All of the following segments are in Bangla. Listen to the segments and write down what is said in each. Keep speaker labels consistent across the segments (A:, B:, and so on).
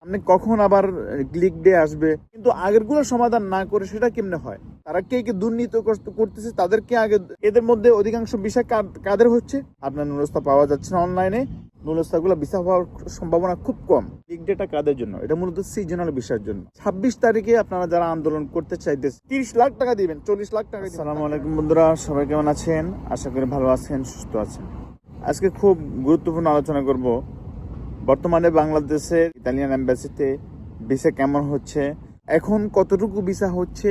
A: আপনি কখন আবার ক্লিক ডে আসবে? কিন্তু আগেরগুলো সমাধান না করে সেটা কেমনে হয়? তারা কে কে দুর্নীতি করতে- করতেছে তাদেরকে আগে, এদের মধ্যে অধিকাংশ বিষয় কাদের হচ্ছে? আপনার নুরস্তা পাওয়া যাচ্ছে না অনলাইনে নুরস্তাগুলো ভিসা হওয়ার সম্ভাবনা খুব কম। ক্লিক ডেটা কাদের জন্য? এটা মূলত সিজনাল বিষয়ের জন্য। ছাব্বিশ তারিখে আপনারা যারা আন্দোলন করতে চাইতেছে, তিরিশ লাখ টাকা দিবেন, চল্লিশ লাখ টাকা আসসালামু আলাইকুম বন্ধুরা, সবাই কেমন আছেন? আশা করি ভালো আছেন, সুস্থ আছেন। আজকে খুব গুরুত্বপূর্ণ আলোচনা করব। বর্তমানে বাংলাদেশের ইতালিয়ান এম্বাসিতে ভিসা কেমন হচ্ছে? এখন কতটুকু ভিসা হচ্ছে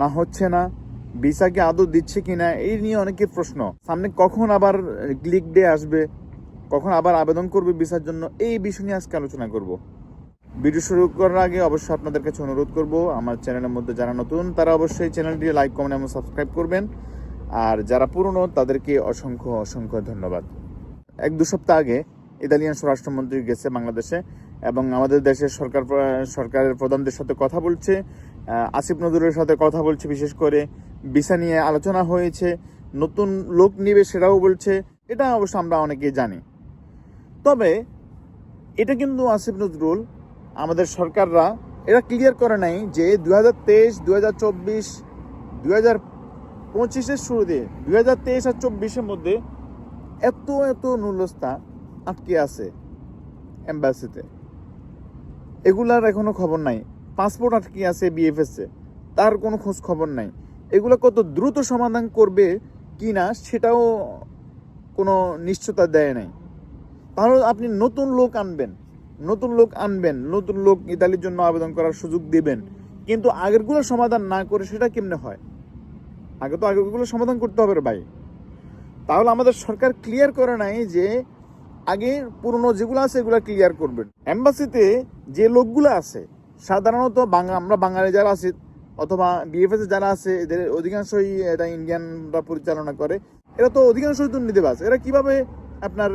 A: না হচ্ছে না? ভিসা কি আদৌ দিচ্ছে কিনা? এই নিয়ে অনেকের প্রশ্ন। সামনে কখন আবার ক্লিক ডে আসবে? কখন আবার আবেদন করবে ভিসার জন্য? এই বিষয় নিয়ে আজকে আলোচনা করব। ভিডিও শুরু করার আগে অবশ্যই আপনাদের কাছে অনুরোধ করব, আমার চ্যানেলের মধ্যে যারা নতুন, তারা অবশ্যই চ্যানেলটি লাইক কমেন্ট এবং সাবস্ক্রাইব করবেন। আর যারা পুরনো, তাদেরকে অসংখ্য অসংখ্য ধন্যবাদ। এক দু সপ্তাহ আগে ইতালিয়ান স্বরাষ্ট্রমন্ত্রী গেছে বাংলাদেশে এবং আমাদের দেশের সরকার, সরকারের প্রধানদের সাথে কথা বলছে আসিফ নজরুলের সাথে কথা বলছে, বিশেষ করে ভিসা নিয়ে আলোচনা হয়েছে, নতুন লোক নিবে সেটাও বলছে, এটা অবশ্য আমরা অনেকেই জানি। তবে এটা কিন্তু আসিফ নজরুল, আমাদের সরকাররা এটা ক্লিয়ার করে নাই যে দু হাজার তেইশ দু হাজার চব্বিশ দু হাজার পঁচিশের শুরুতে দু হাজার তেইশ আর চব্বিশের মধ্যে এত এত নুলস্তা আটকে আছে এম্বাসিতে। এগুলার এখনও খবর নাই। পাসপোর্ট আটকে আছে বিএফএস তার কোনো খোঁজ খবর নাই। এগুলো কত দ্রুত সমাধান করবে কি না সেটাও কোনো নিশ্চয়তা দেয় নাই। তাহলে আপনি নতুন লোক আনবেন। নতুন লোক আনবেন। নতুন লোক ইতালির জন্য আবেদন করার সুযোগ দেবেন। কিন্তু আগেরগুলো সমাধান না করে সেটা কেমনে হয়? আগে তো আগেরগুলো সমাধান করতে হবে ভাই। তাহলে আমাদের সরকার ক্লিয়ার করে নাই যে আগে পুরনো যেগুলো আছে এগুলো ক্লিয়ার করবেন। এম্বাসিতে যে লোকগুলো আছে, সাধারণত বাংলা আমরা বাঙালি যারা আছি, অথবা বিএফএস যারা আছে, এদের অধিকাংশই এটা ইন্ডিয়ানরা পরিচালনা করে। এরা তো অধিকাংশই দুর্নীতিবাজ। এরা কীভাবে আপনার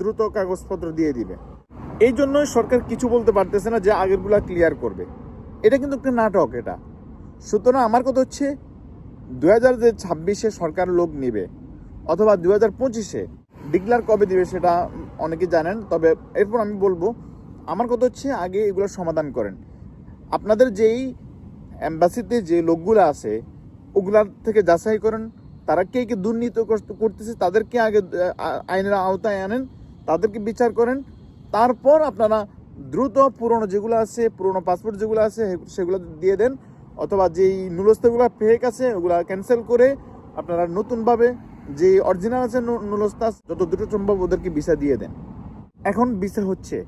A: দ্রুত কাগজপত্র দিয়ে দিবে? এই জন্যই সরকার কিছু বলতে পারতেছে না যে আগেরগুলা ক্লিয়ার করবে। এটা কিন্তু একটা নাটক এটা। সুতরাং আমার কথা হচ্ছে দু হাজার ছাব্বিশে সরকার লোক নেবে, অথবা দু হাজার পঁচিশে ডিক্লার কবে দিবে সেটা অনেকে জানেন, তবে এরপর আমি বলব, আমার কথা হচ্ছে আগে এগুলো সমাধান করেন। আপনাদের যেই অ্যাম্বাসিতে যে লোকগুলো আছে ওগুলার থেকে যাচাই করেন, তারা কে কে দুর্নীতি করতে- করতেছে, তাদেরকে আগে আইনের আওতায় আনেন, তাদেরকে বিচার করেন, তারপর আপনারা দ্রুত পুরনো যেগুলো আছে, পুরনো পাসপোর্ট যেগুলো আছে সেগুলো দিয়ে দেন, অথবা যেই নুলস্তাগুলো ফেক আছে, ওগুলো ক্যান্সেল করে আপনারা নতুনভাবে যে অরিজিনাল আছে নু- নুলস্তা যত দুটো সম্ভব ওদেরকে ভিসা দিয়ে দেন। এখন ভিসা হচ্ছে।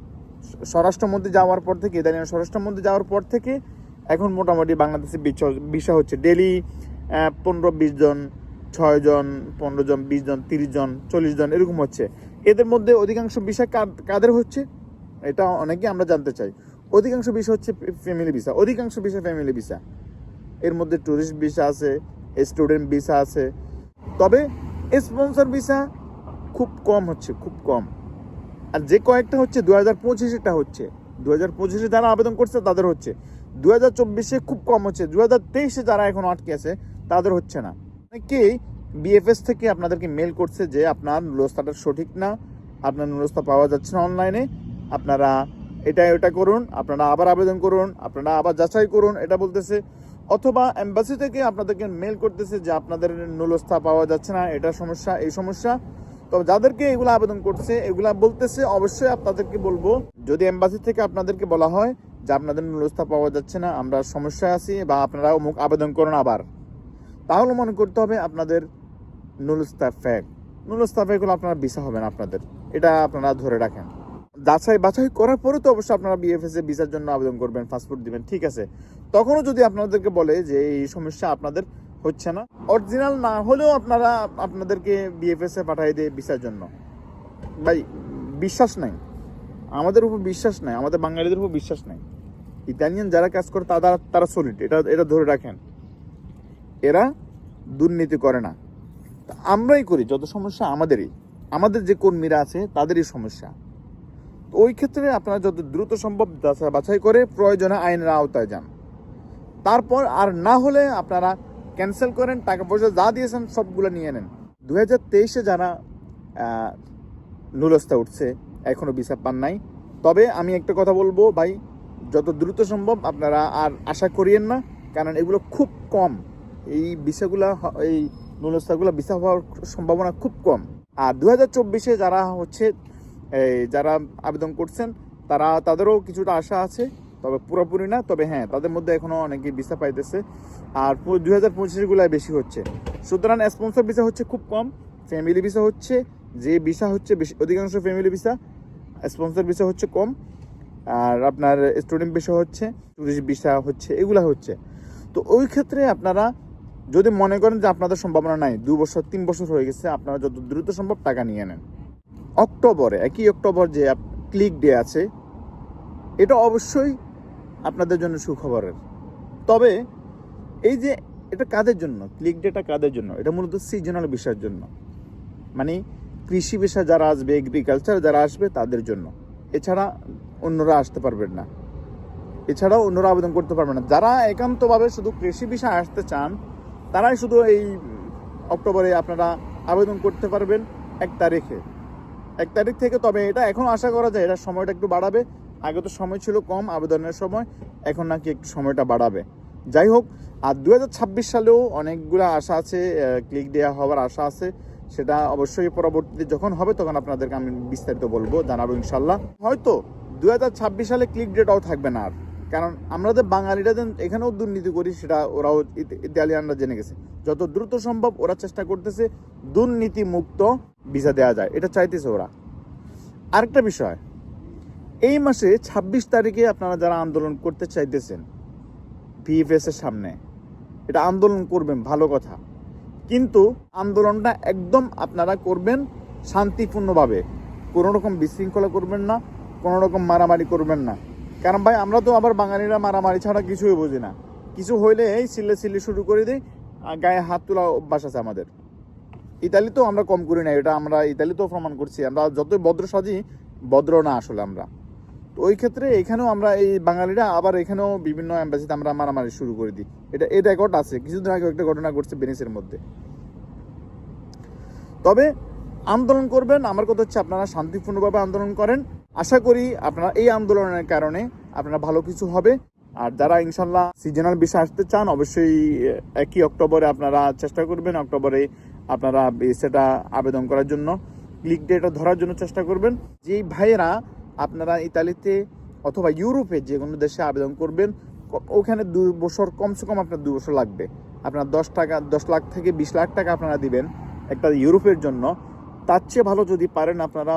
A: স্বরাষ্ট্রমন্ত্রী যাওয়ার পর থেকে, ইদানিং স্বরাষ্ট্রমন্ত্রী যাওয়ার পর থেকে এখন মোটামুটি বাংলাদেশে ভিসা হচ্ছে। ডেলি পনেরো, বিশ জন, ছয় জন, পনেরো জন, বিশ জন, তিরিশ জন, চল্লিশ জন, এরকম হচ্ছে। এদের মধ্যে অধিকাংশ ভিসা কাদের হচ্ছে? এটা অনেকে আমরা জানতে চাই। অধিকাংশ বিষয় হচ্ছে ফ্যামিলি ভিসা অধিকাংশ বিষয় ফ্যামিলি ভিসা এর মধ্যে ট্যুরিস্ট ভিসা আছে স্টুডেন্ট ভিসা আছে। তবে স্পন্সর ভিসা খুব কম হচ্ছে, খুব কম। আর যে কয়েকটা হচ্ছে দু হাজার পঁচিশেটা হচ্ছে। দু হাজার পঁচিশে যারা আবেদন করছে, তাদের হচ্ছে। দু হাজার চব্বিশে খুব কম হচ্ছে। দু হাজার তেইশে যারা এখন আটকে আছে, তাদের হচ্ছে না। অনেকেই বিএফএস থেকে আপনাদেরকে মেল করছে যে, আপনার নুরস্তাটা সঠিক না। আপনার নুরস্তা পাওয়া যাচ্ছে না অনলাইনে আপনারা এটা ওটা করুন। আপনারা আবার আবেদন করুন। আপনারা আবার যাচাই করুন। এটা বলতেছে অথবা এম্বাসি থেকে আপনাদেরকে মেল করতেছে যে আপনাদের নুলস্থা পাওয়া যাচ্ছে না, এটা সমস্যা, এই সমস্যা। তবে যাদেরকে এগুলো আবেদন করছে, এগুলা বলতেছে, অবশ্যই আপনাদেরকে বলব। যদি এম্বাসি থেকে আপনাদেরকে বলা হয় যে আপনাদের নুলস্থা পাওয়া যাচ্ছে না, আমরা সমস্যায় আছি বা আপনারা অমুক আবেদন করুন আবার। তাহলে মনে করতে হবে আপনাদের নুলস্তা ফ্যাক নুলস্তা ফ্যাক হলে আপনারা ভিসা হবে না আপনাদের। এটা আপনারা ধরে রাখেন। যাচাই বাছাই করার পরে তো অবশ্যই আপনারা বিএফএস এ ভিসার জন্য আবেদন করবেন পাসপোর্ট দিবেন, ঠিক আছে। তখনও যদি আপনাদেরকে বলে যে এই সমস্যা আপনাদের হচ্ছে না, অরিজিনাল না হলেও আপনারা আপনাদেরকে বিএফএস পাঠিয়ে দেয় ভিসার জন্য। ভাই, বিশ্বাস নাই। আমাদের উপর বিশ্বাস নাই, আমাদের বাঙালিদের উপর বিশ্বাস নাই। ইতালিয়ান যারা কাজ করে, তারা তারা সলিড এটা এটা ধরে রাখেন। এরা দুর্নীতি করে না। আমরাই করি, যত সমস্যা আমাদেরই। আমাদের যে কর্মীরা আছে, তাদেরই সমস্যা। তো ওই ক্ষেত্রে আপনারা যত দ্রুত সম্ভব বাছাই করে প্রয়োজনে আইনের আওতায় যান। তারপর আর না হলে আপনারা ক্যান্সেল করেন, টাকা পয়সা যা দিয়েছেন সবগুলো নিয়ে নেন। দু হাজার তেইশে যারা নুলস্তা উঠছে, এখনও ভিসা পান নাই। তবে আমি একটা কথা বলব ভাই, যত দ্রুত সম্ভব আপনারা আর আশা করিয়েন না, কারণ এগুলো খুব কম। এই বিষয়গুলো এই নুলস্থাগুলো বিষা হওয়ার সম্ভাবনা খুব কম। আর দু হাজার চব্বিশে যারা হচ্ছে যারা আবেদন করছেন, তারা, তাদেরও কিছুটা আশা আছে। তবে পুরোপুরি না, তবে হ্যাঁ তাদের মধ্যে এখনও অনেকে ভিসা পাইতেছে। আর দুই হাজার পঁচিশগুলাই বেশি হচ্ছে। সুতরাং স্পন্সর ভিসা হচ্ছে খুব কম ফ্যামিলি ভিসা হচ্ছে, যে ভিসা হচ্ছে বেশি অধিকাংশ ফ্যামিলি ভিসা স্পন্সর ভিসা হচ্ছে কম। আর আপনার স্টুডেন্ট ভিসা হচ্ছে টুরিস্ট ভিসা হচ্ছে, এগুলা হচ্ছে। তো ওই ক্ষেত্রে আপনারা যদি মনে করেন যে আপনাদের সম্ভাবনা নাই, দু বছর, তিন বছর হয়ে গেছে, আপনারা যত দ্রুত সম্ভব টাকা নিয়ে নেন। অক্টোবরে, একই অক্টোবর যে ক্লিক ডে আছে, এটা অবশ্যই আপনাদের জন্য সুখবরের। তবে এই যে এটা কাদের জন্য? ক্লিক ডেটা কাদের জন্য? এটা মূলত সিজনাল বিষয়ের জন্য। মানে কৃষি বিষয় যারা আসবে এগ্রিকালচার যারা আসবে, তাদের জন্য। এছাড়া অন্যরা আসতে পারবেন না। এছাড়াও অন্যরা আবেদন করতে পারবেন না। যারা একান্তভাবে শুধু কৃষি বিষয়ে আসতে চান, তারাই শুধু এই অক্টোবরে আপনারা আবেদন করতে পারবেন এক তারিখে। এক তারিখ থেকে তবে এটা এখন আশা করা যায়, এটা সময়টা একটু বাড়াবে। আগে তো সময় ছিল কম, আবেদনের সময়, এখন নাকি একটু সময়টা বাড়াবে। যাই হোক, আর দু হাজার ছাব্বিশ সালেও অনেকগুলো আশা আছে ক্লিক দেওয়া হওয়ার আশা আছে, সেটা অবশ্যই পরবর্তীতে যখন হবে তখন আপনাদেরকে আমি বিস্তারিত বলব, জানাব ইনশাল্লাহ হয়তো দুই হাজার ছাব্বিশ সালে ক্লিক ডেটাও থাকবে না আর। কারণ আমরা যে বাঙালিরা যেন এখানেও দুর্নীতি করি, সেটা ওরাও ইতালিয়ানরা জেনে গেছে। যত দ্রুত সম্ভব ওরা চেষ্টা করতেছে দুর্নীতি মুক্ত ভিসা দেওয়া যায়, এটা চাইতেছে ওরা। আরেকটা বিষয় এই মাসে ২৬ তারিখে আপনারা যারা আন্দোলন করতে চাইতেছেন, ভিএফএস এর সামনে, এটা আন্দোলন করবেন, ভালো কথা। কিন্তু আন্দোলনটা একদম আপনারা করবেন শান্তিপূর্ণভাবে। কোনো রকম বিশৃঙ্খলা করবেন না, কোনো রকম মারামারি করবেন না। কারণ ভাই, আমরা তো আবার বাঙালিরা মারামারি ছাড়া কিছুই বুঝি না। কিছু হইলে এই সিল্লে সিল্লে শুরু করে দিই গায়ে হাত তোলা অভ্যাস আছে আমাদের। ইতালি তো আমরা কম করি না, এটা আমরা ইতালি তো প্রমাণ করছি। আমরা যতই ভদ্র সাজি ভদ্র না আসলে আমরা। ওই ক্ষেত্রে এখানেও আমরা এই বাঙালিরা আবার এখানেও বিভিন্ন অ্যাম্বাসিতে আমরা মারামারি শুরু করে দিই। এটা এই রেকর্ড আছে, কিছুদিন আগে একটা ঘটনা ঘটছে বেনিসের মধ্যে। তবে আন্দোলন করবেন, আমার কথা হচ্ছে আপনারা শান্তিপূর্ণভাবে আন্দোলন করেন। আশা করি আপনারা এই আন্দোলনের কারণে আপনারা ভালো কিছু হবে। আর যারা ইনশাল্লাহ সিজনাল বিষয় আসতে চান, অবশ্যই একই অক্টোবরে আপনারা চেষ্টা করবেন। অক্টোবরে আপনারা সেটা আবেদন করার জন্য ক্লিক ডেটা ধরার জন্য চেষ্টা করবেন। যেই ভাইয়েরা আপনারা ইতালিতে অথবা ইউরোপে যে কোনো দেশে আবেদন করবেন, ওখানে দু বছর, কমসে কম আপনার দু বছর লাগবে। আপনার দশ টাকা, দশ লাখ থেকে বিশ লাখ টাকা আপনারা দিবেন একটা ইউরোপের জন্য। তার চেয়ে ভালো যদি পারেন আপনারা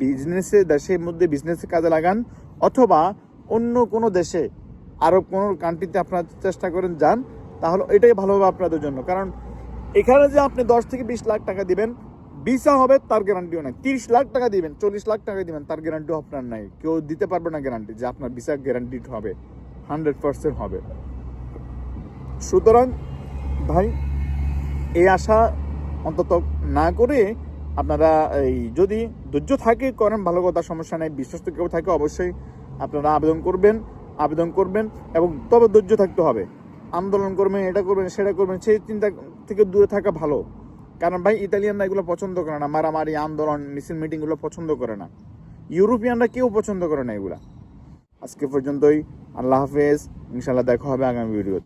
A: বিজনেসে, দেশের মধ্যে বিজনেসে কাজে লাগান, অথবা অন্য কোনো দেশে আরও কোনো কান্ট্রিতে আপনারা চেষ্টা করেন যান, তাহলে এটাই ভালো হবে আপনাদের জন্য। কারণ এখানে যে আপনি দশ থেকে বিশ লাখ টাকা দিবেন ভিসা হবে, তার গ্যারান্টিও নাই। তিরিশ লাখ টাকা দিবেন, চল্লিশ লাখ টাকা দিবেন, তার গ্যারান্টিও আপনার নাই। কেউ দিতে পারবে না গ্যারান্টি যে আপনার ভিসা গ্যারান্টিড হবে হান্ড্রেড পার্সেন্ট হবে। সুতরাং ভাই, এই আশা অন্তত না করে আপনারা এই যদি ধৈর্য থাকে, করেন, ভালো কথা, সমস্যা নেই, বিশ্বস্ত কেউ থাকে, অবশ্যই আপনারা আবেদন করবেন আবেদন করবেন এবং তবে ধৈর্য থাকতে হবে। আন্দোলন করবেন, এটা করবেন, সেটা করবেন, সেই চিন্তা থেকে দূরে থাকা ভালো। কারণ ভাই ইতালিয়ানরা এগুলো পছন্দ করে না, মারামারি, আন্দোলন, মিছিল মিটিংগুলো পছন্দ করে না। ইউরোপিয়ানরা কেউ পছন্দ করে না এগুলা। আজকে পর্যন্তই, আল্লাহ হাফেজ ইনশাল্লাহ দেখা হবে আগামী ভিডিও